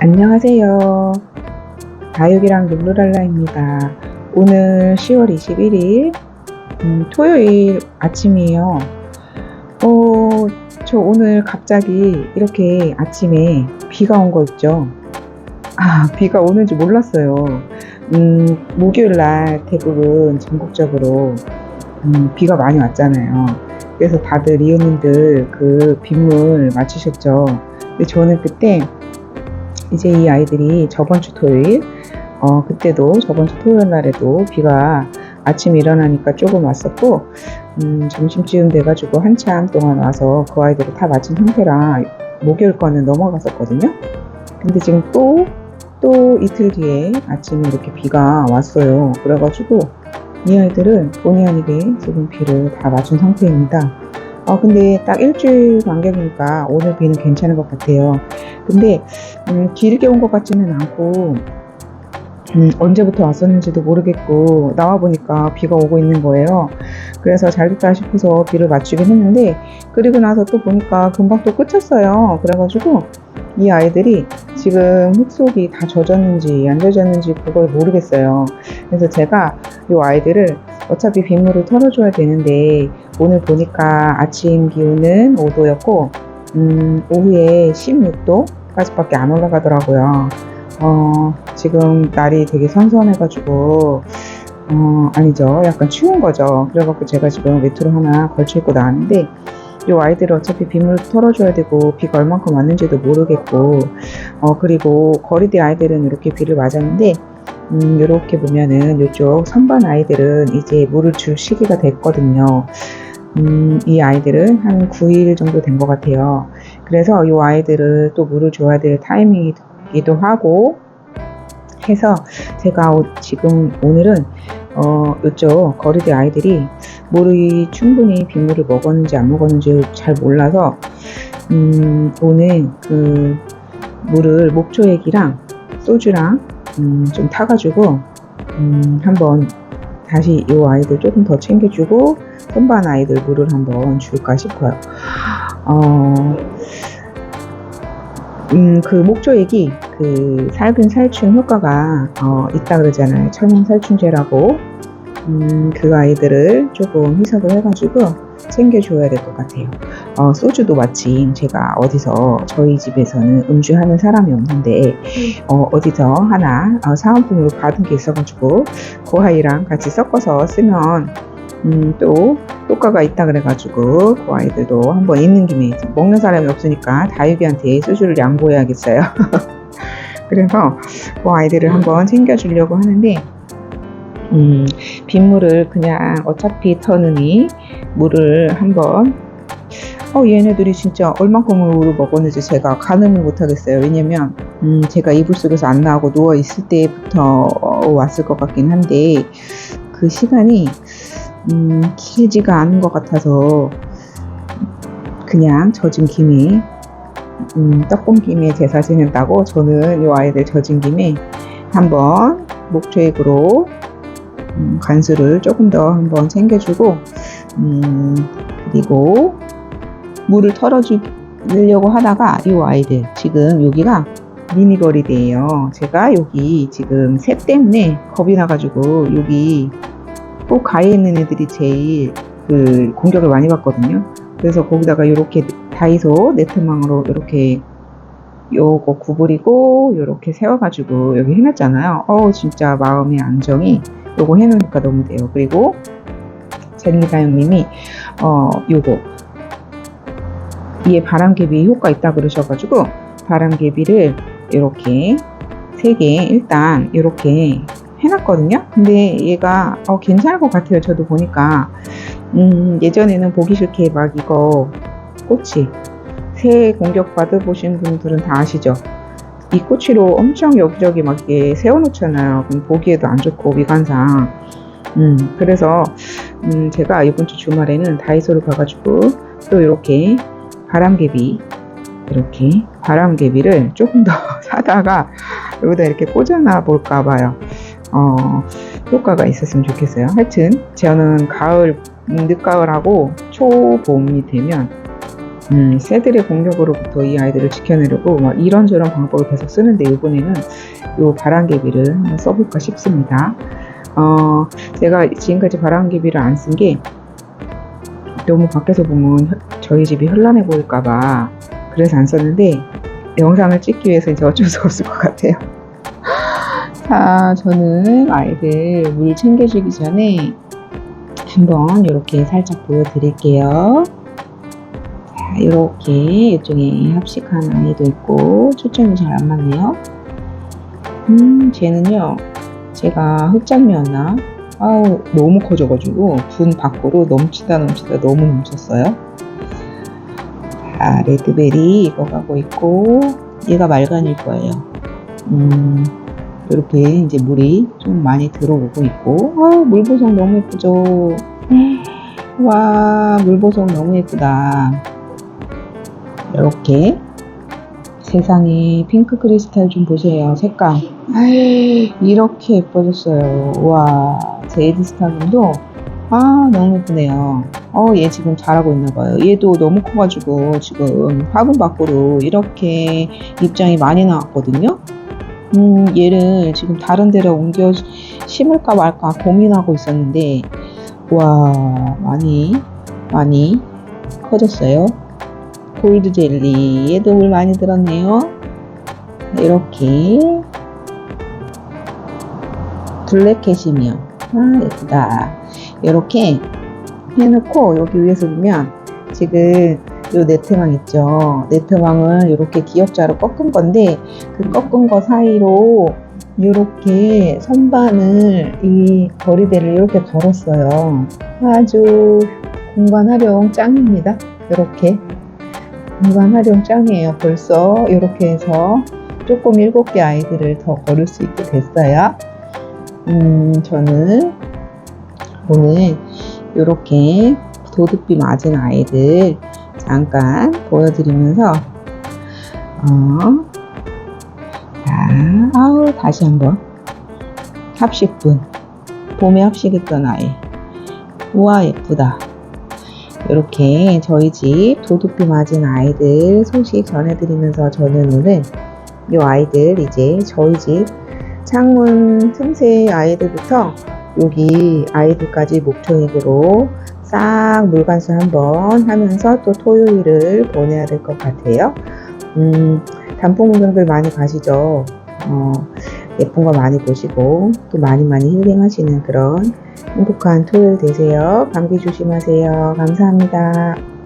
안녕하세요. 다육이랑 룰루랄라입니다. 오늘 10월 21일 음, 토요일 아침이에요. 어, 저 오늘 갑자기 이렇게 아침에 비가 온 거 있죠. 아, 비가 오는 줄 몰랐어요. 음, 목요일 날 대부분 전국적으로 음, 비가 많이 왔잖아요. 그래서 다들 이웃님들 그 빗물 맞추셨죠. 근데 저는 그때 이제 이 아이들이 저번 주 토요일, 어, 그때도 저번 주 토요일 날에도 비가 아침 일어나니까 조금 왔었고, 음, 점심쯤 돼가지고 한참 동안 와서 그 아이들을 다 마친 상태라 목요일 거는 넘어갔었거든요. 근데 지금 또, 또 이틀 뒤에 아침에 이렇게 비가 왔어요. 그래가지고 이 아이들은 본의 아니게 지금 비를 다 맞춘 상태입니다. 어, 근데 딱 일주일 간격이니까 오늘 비는 괜찮은 것 같아요. 근데 음, 길게 온 것 같지는 않고 음, 언제부터 왔었는지도 모르겠고 나와 보니까 비가 오고 있는 거예요. 그래서 잘 됐다 싶어서 비를 맞추긴 했는데 그리고 나서 또 보니까 금방 또 끝쳤어요. 그래가지고 이 아이들이 지금 흙속이 다 젖었는지 안 젖었는지 그걸 모르겠어요. 그래서 제가 이 아이들을 어차피 빗물을 털어줘야 되는데 오늘 보니까 아침 기온은 5도였고 음, 오후에 16도까지밖에 안 올라가더라고요. 어, 지금 날이 되게 선선해가지고 어, 아니죠. 약간 추운 거죠. 그래갖고 제가 지금 외투를 하나 걸쳐 입고 나왔는데 이 아이들은 어차피 빗물 털어줘야 되고 비가 얼만큼 왔는지도 모르겠고 어, 그리고 거리대 아이들은 이렇게 비를 맞았는데 음, 이렇게 보면은 이쪽 선반 아이들은 이제 물을 줄 시기가 됐거든요. 음, 이 아이들은 한 9일 정도 된 것 같아요. 그래서 이 아이들은 또 물을 줘야 될 타이밍이기도 하고 해서 제가 오- 지금 오늘은 어, 이쪽 거리대 아이들이 물이 충분히 빗물을 먹었는지 안 먹었는지 잘 몰라서 음, 오늘 그 물을 목초액이랑 소주랑 음, 좀 타가지고 음, 한번 다시 이 아이들 조금 더 챙겨주고 선반 아이들 물을 한번 줄까 싶어요. 어, 음, 그 목조액이 그 살균 살충 효과가 어, 있다 그러잖아요. 천연 살충제라고. 음, 그 아이들을 조금 희석을 해가지고 챙겨줘야 될 것 같아요. 어, 소주도 마침 제가 어디서 저희 집에서는 음주하는 사람이 없는데 어, 어디서 하나 어, 사은품으로 받은 게 있어가지고 그 아이랑 같이 섞어서 쓰면 음, 또 효과가 있다 그래가지고 그 아이들도 한번 있는 김에 먹는 사람이 없으니까 다육이한테 소주를 양보해야겠어요. 그래서 그 아이들을 한번 챙겨주려고 하는데 음, 빗물을 그냥 어차피 터느니 물을 한번 어, 얘네들이 진짜 얼만큼으로 먹었는지 제가 가늠을 못하겠어요. 왜냐면 음, 제가 이불 속에서 안 나오고 누워 있을 때부터 어, 왔을 것 같긴 한데 그 시간이 음, 길지가 않은 것 같아서 그냥 젖은 김에 음, 떡본 김에 제사 지낸다고 저는 이 아이들 젖은 김에 한번 목초액으로 음, 간수를 조금 더 한번 챙겨주고 음, 그리고 물을 털어주려고 하다가 이 아이들 지금 여기가 미니거리대예요. 제가 여기 지금 새 때문에 겁이 나가지고 여기 꼭 가에 있는 애들이 제일 그 공격을 많이 받거든요. 그래서 거기다가 이렇게 다이소 네트망으로 이렇게 요거 구부리고 이렇게 세워가지고 여기 해놨잖아요. 어우 진짜 마음의 안정이 요거 해놓으니까 너무 돼요. 그리고 젤리다영님이 어 요거 이에 바람개비 효과 있다 그러셔가지고 바람개비를 이렇게 세 개 일단 이렇게 해놨거든요. 근데 얘가 어, 괜찮을 것 같아요. 저도 보니까 음, 예전에는 보기 싫게 막 이거 꼬치 새 공격 받아보신 분들은 다 아시죠? 이 꼬치로 엄청 여기저기 막 이렇게 세워놓잖아요. 그럼 보기에도 안 좋고 미관상. 음, 그래서 음, 제가 이번 주 주말에는 다이소를 가가지고 또 이렇게 바람개비 이렇게 바람개비를 조금 더 사다가 여기다 이렇게 꽂아놔 볼까 봐요. 어, 효과가 있었으면 좋겠어요. 하여튼 저는 가을, 음, 늦가을하고 초봄이 되면 음, 새들의 공격으로부터 이 아이들을 지켜내려고 막 이런저런 방법을 계속 쓰는데 이번에는 요 바람개비를 한번 써볼까 싶습니다. 어, 제가 지금까지 바람개비를 안 쓴 게 너무 밖에서 보면 혀- 저희 집이 현란해 보일까봐 그래서 안 썼는데 영상을 찍기 위해서 이제 어쩔 수 없을 것 같아요. 자, 저는 아이들 물 챙겨주기 전에 한번 이렇게 살짝 보여드릴게요. 자, 이렇게 이쪽에 합식한 아이도 있고 초점이 잘 안 맞네요. 음, 쟤는요. 제가 흑장미였나? 아우 너무 커져가지고 분 밖으로 넘치다 넘치다 너무 넘쳤어요. 자, 레드베리 익어가고 있고 얘가 말간일 거예요. 음, 이렇게 이제 물이 좀 많이 들어오고 있고 아, 물보송 너무 예쁘죠. 와 물보송 너무 예쁘다. 이렇게 세상에 핑크 크리스탈 좀 보세요 색감 아이, 이렇게 예뻐졌어요. 와 제이드 스타금도. 아 너무 예쁘네요. 어 얘 지금 잘하고 있나 봐요. 얘도 너무 커가지고 지금 화분 밖으로 이렇게 입장이 많이 나왔거든요. 음 얘를 지금 다른 데로 옮겨 심을까 말까 고민하고 있었는데 와 많이 많이 커졌어요 골드 젤리 얘도 물 많이 들었네요. 이렇게. 블랙 캐시미어. 아 예쁘다. 이렇게 해놓고 여기 위에서 보면 지금 요 네트망 있죠? 네트망을 이렇게 기역자로 꺾은 건데 그 꺾은 거 사이로 이렇게 선반을 이 거리대를 이렇게 걸었어요. 아주 공간 활용 짱입니다. 이렇게 공간 활용 짱이에요. 벌써 이렇게 해서 조금 일곱 개 아이들을 더 걸을 수 있게 됐어요. 음 저는 오늘 이렇게 도둑비 맞은 아이들 잠깐 보여드리면서 어, 자, 아우 다시 한번 합식분 봄에 합식했던 아이. 우와 예쁘다 이렇게 저희 집 도둑비 맞은 아이들 소식 전해드리면서 저는 오늘 이 아이들 이제 저희 집 창문 틈새 아이들부터 여기 아이들까지 목초액으로 싹 물관수 한번 하면서 또 토요일을 보내야 될 것 같아요. 음, 단풍 구경들 많이 가시죠. 어, 예쁜 거 많이 보시고 또 많이 많이 힐링하시는 그런 행복한 토요일 되세요. 감기 조심하세요. 감사합니다.